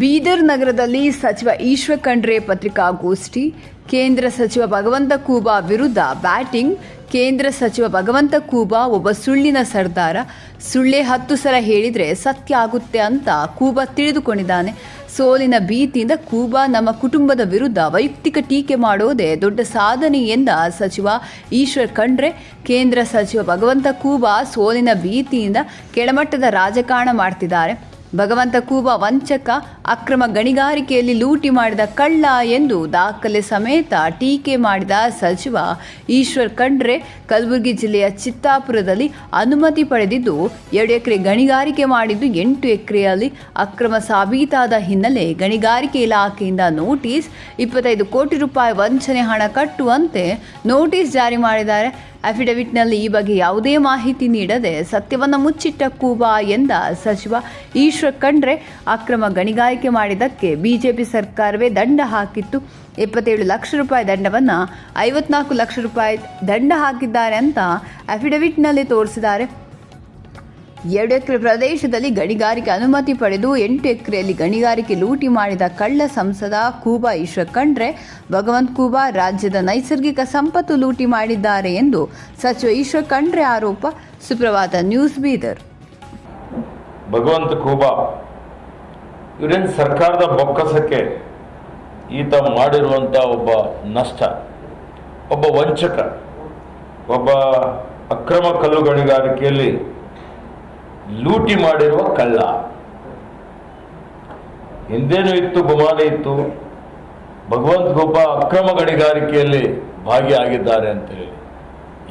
ಬೀದರ್ ನಗರದಲ್ಲಿ ಸಚಿವ ಈಶ್ವರ್ ಖಂಡ್ರೆ ಪತ್ರಿಕಾಗೋಷ್ಠಿ, ಕೇಂದ್ರ ಸಚಿವ ಭಗವಂತ ಕೂಬಾ ವಿರುದ್ಧ ಬ್ಯಾಟಿಂಗ್, ಕೇಂದ್ರ ಸಚಿವ ಭಗವಂತ ಕೂಬಾ ಒಬ್ಬ ಸುಳ್ಳಿನ ಸರ್ದಾರ. ಸುಳ್ಳೆ ಹತ್ತು ಸಲ ಹೇಳಿದರೆ ಸತ್ಯ ಆಗುತ್ತೆ ಅಂತ ಕೂಬಾ ತಿಳಿದುಕೊಂಡಿದ್ದಾನೆ. ಸೋಲಿನ ಭೀತಿಯಿಂದ ಕೂಬಾ ನಮ್ಮ ಕುಟುಂಬದ ವಿರುದ್ಧ ವೈಯಕ್ತಿಕ ಟೀಕೆ ಮಾಡೋದೇ ದೊಡ್ಡ ಸಾಧನೆ ಎಂದ ಸಚಿವ ಈಶ್ವರ್ ಖಂಡ್ರೆ. ಕೇಂದ್ರ ಸಚಿವ ಭಗವಂತ ಕೂಬಾ ಸೋಲಿನ ಭೀತಿಯಿಂದ ಕೆಳಮಟ್ಟದ ರಾಜಕಾರಣ ಮಾಡ್ತಿದ್ದಾರೆ. ಭಗವಂತ ಕೂಬ ವಂಚಕ ಅಕ್ರಮ ಗಣಿಗಾರಿಕೆಯಲ್ಲಿ ಲೂಟಿ ಮಾಡಿದ ಕಳ್ಳ ಎಂದು ದಾಖಲೆ ಸಮೇತ ಟೀಕೆ ಮಾಡಿದ ಸಚಿವ ಈಶ್ವರ್ ಖಂಡ್ರೆ ಕಲಬುರಗಿ ಜಿಲ್ಲೆಯ ಚಿತ್ತಾಪುರದಲ್ಲಿ ಅನುಮತಿ ಪಡೆದಿದ್ದು, ಎರಡು ಎಕರೆ ಗಣಿಗಾರಿಕೆ ಮಾಡಿದ್ದು ಎಂಟು ಎಕರೆಯಲ್ಲಿ ಅಕ್ರಮ ಸಾಬೀತಾದ ಹಿನ್ನೆಲೆ ಗಣಿಗಾರಿಕೆ ಇಲಾಖೆಯಿಂದ ನೋಟಿಸ್, ಇಪ್ಪತ್ತೈದು ಕೋಟಿ ರೂಪಾಯಿ ವಂಚನೆ ಹಣ ಕಟ್ಟುವಂತೆ ನೋಟಿಸ್ ಜಾರಿ ಮಾಡಿದ್ದಾರೆ. ಅಫಿಡವಿಟ್ನಲ್ಲಿ ಈ ಬಗ್ಗೆ ಯಾವುದೇ ಮಾಹಿತಿ ನೀಡದೆ ಸತ್ಯವನ್ನು ಮುಚ್ಚಿಟ್ಟ ಕೂಬಾ ಎಂದ ಸಚಿವ ಈಶ್ವರ್ ಖಂಡ್ರೆ ಅಕ್ರಮ ಗಣಿಗಾರಿಕೆ ಮಾಡಿದ್ದಕ್ಕೆ ಬಿಜೆಪಿ ಸರ್ಕಾರವೇ ದಂಡ ಹಾಕಿತ್ತು. ಎಪ್ಪತ್ತೇಳು ಲಕ್ಷ ರೂಪಾಯಿ ದಂಡವನ್ನು ಐವತ್ನಾಲ್ಕು ಲಕ್ಷ ರೂಪಾಯಿ ದಂಡ ಹಾಕಿದ್ದಾರೆ ಅಂತ ಅಫಿಡವಿಟ್ನಲ್ಲಿ ತೋರಿಸಿದ್ದಾರೆ. ಎರಡು ಎಕರೆ ಪ್ರದೇಶದಲ್ಲಿ ಗಣಿಗಾರಿಕೆ ಅನುಮತಿ ಪಡೆದು ಎಂಟು ಎಕರೆಯಲ್ಲಿ ಗಣಿಗಾರಿಕೆ ಲೂಟಿ ಮಾಡಿದ ಕಳ್ಳ ಸಂಸದ ಕೂಬಾ ಈಶ್ವರ್ ಖಂಡ್ರೆ, ಭಗವಂತ್ ಕೂಬಾ ರಾಜ್ಯದ ನೈಸರ್ಗಿಕ ಸಂಪತ್ತು ಲೂಟಿ ಮಾಡಿದ್ದಾರೆ ಎಂದು ಸಚಿವ ಈಶ್ವರ್ ಖಂಡ್ರೆ ಆರೋಪ. ಸುಪ್ರಭಾತ ನ್ಯೂಸ್ ಬೀದರ್. ಭಗವಂತ ಕೂಬಾ ಇವರೇನು ಸರ್ಕಾರದ ಬೊಕ್ಕಸಕ್ಕೆ ಈತ ಮಾಡಿರುವಂಥ ಒಬ್ಬ ನಷ್ಟ, ಒಬ್ಬ ವಂಚಕ, ಒಬ್ಬ ಅಕ್ರಮ ಕಲ್ಲು ಗಣಿಗಾರಿಕೆಯಲ್ಲಿ ಲೂಟಿ ಮಾಡಿರುವ ಕಳ್ಳ. ಹಿಂದೇನು ಇತ್ತು ಗುಮಾನೆ ಇತ್ತು. ಭಗವಂತ ಗೋಪ ಅಕ್ರಮ ಗಣಿಗಾರಿಕೆಯಲ್ಲಿ ಭಾಗಿಯಾಗಿದ್ದಾರೆ ಅಂತ ಹೇಳಿ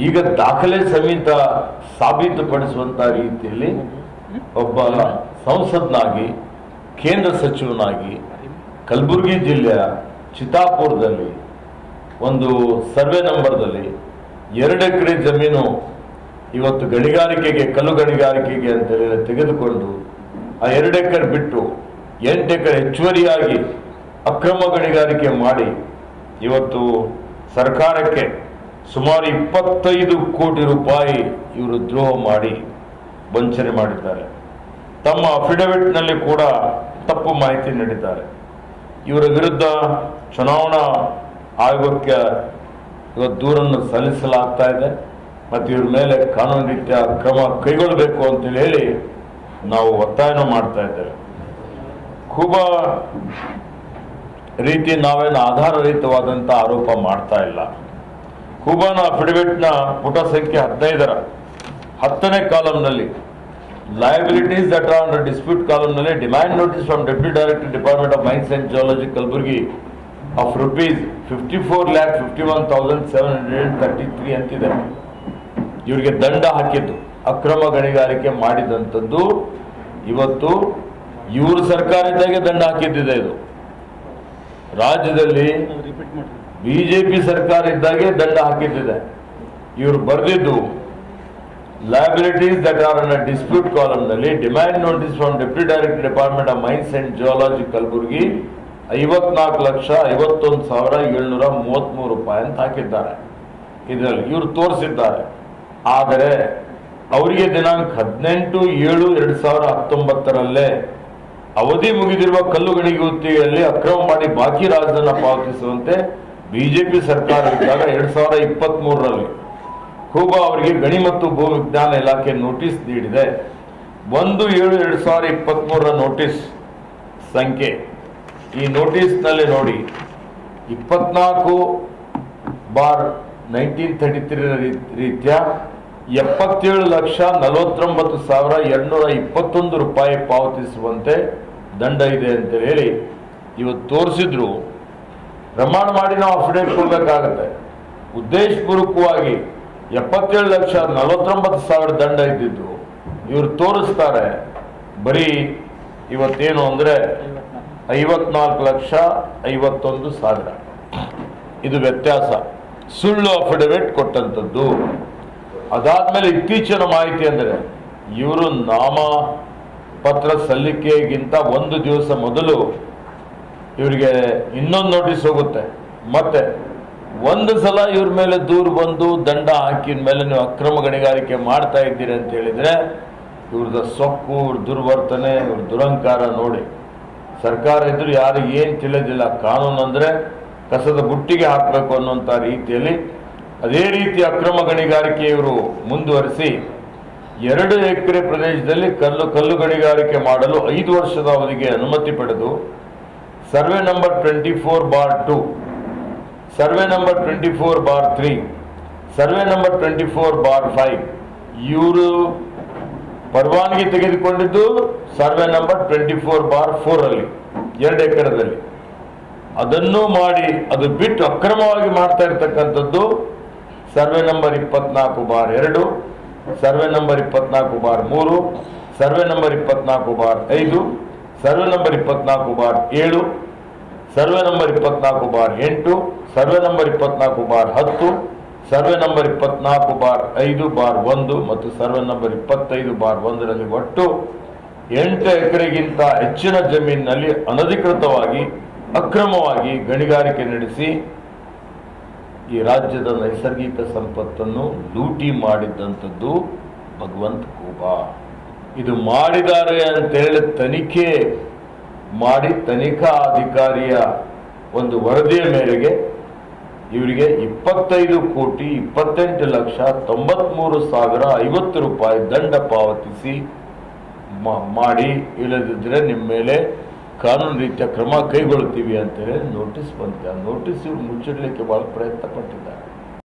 ಈಗ ದಾಖಲೆ ಸಮೇತ ಸಾಬೀತುಪಡಿಸುವಂತ ರೀತಿಯಲ್ಲಿ ಒಬ್ಬ ಸಂಸದ್ನಾಗಿ, ಕೇಂದ್ರ ಸಚಿವನಾಗಿ ಕಲಬುರಗಿ ಜಿಲ್ಲೆಯ ಚಿತಾಪುರದಲ್ಲಿ ಒಂದು ಸರ್ವೆ ನಂಬರ್ದಲ್ಲಿ ಎರಡು ಎಕರೆ ಜಮೀನು ಇವತ್ತು ಗಣಿಗಾರಿಕೆಗೆ, ಕಲ್ಲು ಗಣಿಗಾರಿಕೆಗೆ ಅಂತೇಳಿ ತೆಗೆದುಕೊಂಡು ಆ ಎರಡು ಎಕರೆ ಬಿಟ್ಟು ಎಂಟು ಎಕರೆ ಹೆಚ್ಚುವರಿಯಾಗಿ ಅಕ್ರಮ ಗಣಿಗಾರಿಕೆ ಮಾಡಿ ಇವತ್ತು ಸರ್ಕಾರಕ್ಕೆ ಸುಮಾರು ಇಪ್ಪತ್ತೈದು ಕೋಟಿ ರೂಪಾಯಿ ಇವರು ದ್ರೋಹ ಮಾಡಿ ವಂಚನೆ ಮಾಡಿದ್ದಾರೆ. ತಮ್ಮ ಅಫಿಡವಿಟ್ನಲ್ಲಿ ಕೂಡ ತಪ್ಪು ಮಾಹಿತಿ ನೀಡಿದ್ದಾರೆ. ಇವರ ವಿರುದ್ಧ ಚುನಾವಣಾ ಆಯೋಗಕ್ಕೆ ಇವತ್ತು ದೂರನ್ನು ಸಲ್ಲಿಸಲಾಗ್ತಾ ಇದೆ. ಮತ್ತು ಇವ್ರ ಮೇಲೆ ಕಾನೂನು ರೀತಿಯ ಕ್ರಮ ಕೈಗೊಳ್ಳಬೇಕು ಅಂತೇಳಿ ಹೇಳಿ ನಾವು ಒತ್ತಾಯನ ಮಾಡ್ತಾ ಇದ್ದೇವೆ. ಖೂಬಾ ರೀತಿ ನಾವೇನು ಆಧಾರರಹಿತವಾದಂಥ ಆರೋಪ ಮಾಡ್ತಾ ಇಲ್ಲ. ಖೂಬಾನ ಅಫಿಡವಿಟ್ನ ಪುಟ ಸಂಖ್ಯೆ ಹದಿನೈದರ ಹತ್ತನೇ ಕಾಲಂನಲ್ಲಿ liabilities that are under dispute ಕಾಲಂನಲ್ಲಿ demand notice from deputy director department of mines and geology Kalaburagi of rupees fifty four lakh fifty one thousand seven hundred thirty three ಅಂತಿದೆ. ಇವರಿಗೆ ದಂಡ ಹಾಕಿದ್ದು, ಅಕ್ರಮ ಗಣಿಗಾರಿಕೆ ಮಾಡಿದಂಥದ್ದು ಇವತ್ತು ಇವರು ಸರ್ಕಾರ ಇದ್ದಾಗೆ ದಂಡ ಹಾಕಿದ್ದಿದೆ ಇದು. ರಾಜ್ಯದಲ್ಲಿ ಬಿಜೆಪಿ ಸರ್ಕಾರ ಇದ್ದಾಗೆ ದಂಡ ಹಾಕಿದ್ದಿದೆ. ಇವರು ಬರೆದಿದ್ದು ಲಯಬಿಲಿಟೀಸ್ ದಟ್ ಆರ್ ಅನ್ dispute ಕಾಲಮ್ನಲ್ಲಿ demand notice from deputy director department of mines and geology Kalaburagi ಐವತ್ನಾಲ್ಕು ಲಕ್ಷ ಐವತ್ತೊಂದು ಸಾವಿರ ಏಳ್ನೂರ ಮೂವತ್ತ್ಮೂರು ರೂಪಾಯಿ ಅಂತ ಹಾಕಿದ್ದಾರೆ. ಇದರಲ್ಲಿ ಇವರು ತೋರಿಸಿದ್ದಾರೆ. ಆದರೆ ಅವರಿಗೆ ದಿನಾಂಕ ಹದಿನೆಂಟು ಏಳು ಎರಡು ಸಾವಿರ ಹತ್ತೊಂಬತ್ತರಲ್ಲೇ ಅವಧಿ ಮುಗಿದಿರುವ ಕಲ್ಲು ಗಣಿಗುತ್ತಿಗೆಯಲ್ಲಿ ಅಕ್ರಮ ಮಾಡಿ ಬಾಕಿ ರಾಜಧನ ಪಾವತಿಸುವಂತೆ ಬಿಜೆಪಿ ಸರ್ಕಾರ ಇದ್ದಾಗ ಎರಡು ಸಾವಿರ ಇಪ್ಪತ್ತ್ ಮೂರರಲ್ಲಿ ಖೂಬಾ ಅವರಿಗೆ ಗಣಿ ಮತ್ತು ಭೂ ವಿಜ್ಞಾನ ಇಲಾಖೆ ನೋಟಿಸ್ ನೀಡಿದೆ. ಒಂದು ಏಳು ಎರಡು ಸಾವಿರ ಇಪ್ಪತ್ತ್ ಮೂರರ ನೋಟಿಸ್ ಸಂಖ್ಯೆ. ಈ ನೋಟಿಸ್ನಲ್ಲಿ ನೋಡಿ, ಇಪ್ಪತ್ನಾಲ್ಕು ಬಾರ್ ನೈನ್ಟೀನ್ ತರ್ಟಿ ತ್ರೀ ರೀತ್ಯ ಎಪ್ಪತ್ತೇಳು ಲಕ್ಷ ನಲವತ್ತೊಂಬತ್ತು ಸಾವಿರ ಎರಡುನೂರ ಇಪ್ಪತ್ತೊಂದು ರೂಪಾಯಿ ಪಾವತಿಸುವಂತೆ ದಂಡ ಇದೆ ಅಂತ ಹೇಳಿ ಇವತ್ತು ತೋರಿಸಿದ್ರು. ಪ್ರಮಾಣ ಮಾಡಿ ನಾವು ಅಫಿಡೇಟ್ ಕೊಡಬೇಕಾಗತ್ತೆ. ಉದ್ದೇಶಪೂರ್ವಕವಾಗಿ ಎಪ್ಪತ್ತೇಳು ಲಕ್ಷ ನಲವತ್ತೊಂಬತ್ತು ಸಾವಿರ ದಂಡ ಇದ್ದಿದ್ದು ಇವರು ತೋರಿಸ್ತಾರೆ. ಬರೀ ಇವತ್ತೇನು ಅಂದರೆ ಐವತ್ನಾಲ್ಕು ಲಕ್ಷ ಐವತ್ತೊಂದು ಸಾವಿರ. ಇದು ವ್ಯತ್ಯಾಸ. ಸುಳ್ಳು ಅಫಿಡವಿಟ್ ಕೊಟ್ಟಂಥದ್ದು. ಅದಾದ್ಮೇಲೆ ಇತ್ತೀಚಿನ ಮಾಹಿತಿ ಅಂದರೆ ಇವರು ನಾಮ ಪತ್ರ ಸಲ್ಲಿಕೆಗಿಂತ ಒಂದು ದಿವಸ ಮೊದಲು ಇವರಿಗೆ ಇನ್ನೊಂದು ನೋಟಿಸ್ ಹೋಗುತ್ತೆ. ಮತ್ತೆ ಒಂದು ಸಲ ಇವ್ರ ಮೇಲೆ ದೂರು ಬಂದು ದಂಡ ಹಾಕಿದ ಮೇಲೆ ನೀವು ಅಕ್ರಮ ಗಣಿಗಾರಿಕೆ ಮಾಡ್ತಾ ಇದ್ದೀರಿ ಅಂತ ಹೇಳಿದ್ರೆ ಇವ್ರದ್ದು ಸೊಕ್ಕು, ಇವ್ರ ದುರ್ವರ್ತನೆ, ಇವ್ರ ದುರಂಕಾರ ನೋಡಿ. ಸರ್ಕಾರ ಇದ್ರು ಯಾರಿಗೆ ಏನು ತಿಳಿದಿಲ್ಲ. ಕಾನೂನು ಅಂದರೆ ಕಸದ ಬುಟ್ಟಿಗೆ ಹಾಕಬೇಕು ಅನ್ನುವಂಥ ರೀತಿಯಲ್ಲಿ ಅದೇ ರೀತಿ ಅಕ್ರಮ ಗಣಿಗಾರಿಕೆ ಇವರು ಮುಂದುವರಿಸಿ ಎರಡು ಎಕರೆ ಪ್ರದೇಶದಲ್ಲಿ ಕಲ್ಲು ಕಲ್ಲು ಗಣಿಗಾರಿಕೆ ಮಾಡಲು ಐದು ವರ್ಷದ ಅವಧಿಗೆ ಅನುಮತಿ ಪಡೆದು survey number twenty four bar two, survey number twenty four bar three, survey number twenty four bar five, ಇವರು ಪರವಾನಗಿ ತೆಗೆದುಕೊಂಡಿದ್ದು survey number twenty four bar ಫೋರಲ್ಲಿ ಎರಡು ಎಕರೆದಲ್ಲಿ. ಅದನ್ನು ಮಾಡಿ ಅದು ಬಿಟ್ಟು ಅಕ್ರಮವಾಗಿ ಮಾಡ್ತಾ ಇರ್ತಕ್ಕಂಥದ್ದು ಸರ್ವೆ ನಂಬರ್ ಇಪ್ಪತ್ನಾಲ್ಕು ಬಾರ್ ಎರಡು, ಸರ್ವೆ ನಂಬರ್ ಇಪ್ಪತ್ನಾಲ್ಕು ಬಾರ್ ಮೂರು, ಸರ್ವೆ ನಂಬರ್ ಇಪ್ಪತ್ನಾಲ್ಕು ಬಾರ್ ಐದು, ಸರ್ವೆ ನಂಬರ್ ಇಪ್ಪತ್ನಾಲ್ಕು ಬಾರ್ ಏಳು, ಸರ್ವೆ ನಂಬರ್ ಇಪ್ಪತ್ನಾಲ್ಕು ಬಾರ್ ಎಂಟು, ಸರ್ವೆ ನಂಬರ್ ಇಪ್ಪತ್ನಾಲ್ಕು ಬಾರ್ ಹತ್ತು, ಸರ್ವೆ ನಂಬರ್ ಇಪ್ಪತ್ನಾಲ್ಕು ಬಾರ್ ಐದು ಬಾರ್ ಒಂದು ಮತ್ತು ಸರ್ವೆ ನಂಬರ್ ಇಪ್ಪತ್ತೈದು ಬಾರ್ ಒಂದರಲ್ಲಿ ಒಟ್ಟು ಎಂಟು ಎಕರೆಗಿಂತ ಹೆಚ್ಚಿನ ಜಮೀನಿನಲ್ಲಿ ಅನಧಿಕೃತವಾಗಿ ಅಕ್ರಮವಾಗಿ ಗಣಿಗಾರಿಕೆ ನಡೆಸಿ ಈ ರಾಜ್ಯದ ನೈಸರ್ಗಿಕ ಸಂಪತ್ತನ್ನು ಲೂಟಿ ಮಾಡಿದ್ದಂಥದ್ದು ಭಗವಂತ ಕೋಪ ಇದು ಮಾಡಿದ್ದಾರೆ ಅಂತೇಳಿ ತನಿಖೆ ಮಾಡಿ ತನಿಖಾ ಅಧಿಕಾರಿಯ ಒಂದು ವರದಿಯ ಮೇರೆಗೆ ಇವರಿಗೆ ಇಪ್ಪತ್ತೈದು ಕೋಟಿ, ಇಪ್ಪತ್ತೆಂಟು ಲಕ್ಷ, ತೊಂಬತ್ಮೂರು ಸಾವಿರ, ಐವತ್ತು ರೂಪಾಯಿ ದಂಡ ಪಾವತಿಸಿ ಮಾಡಿ ಇಲ್ಲದಿದ್ದರೆ ನಿಮ್ಮ ಮೇಲೆ ಕಾನೂನು ರೀತಿಯ ಕ್ರಮ ಕೈಗೊಳ್ಳುತ್ತೀವಿ ಅಂತೇಳಿ ನೋಟಿಸ್ ಬಂದಿದೆ. ನೋಟಿಸ್ ಇವ್ರು ಮುಚ್ಚಿಡ್ಲಿಕ್ಕೆ ಭಾಳ ಪ್ರಯತ್ನ ಪಟ್ಟಿದ್ದಾರೆ.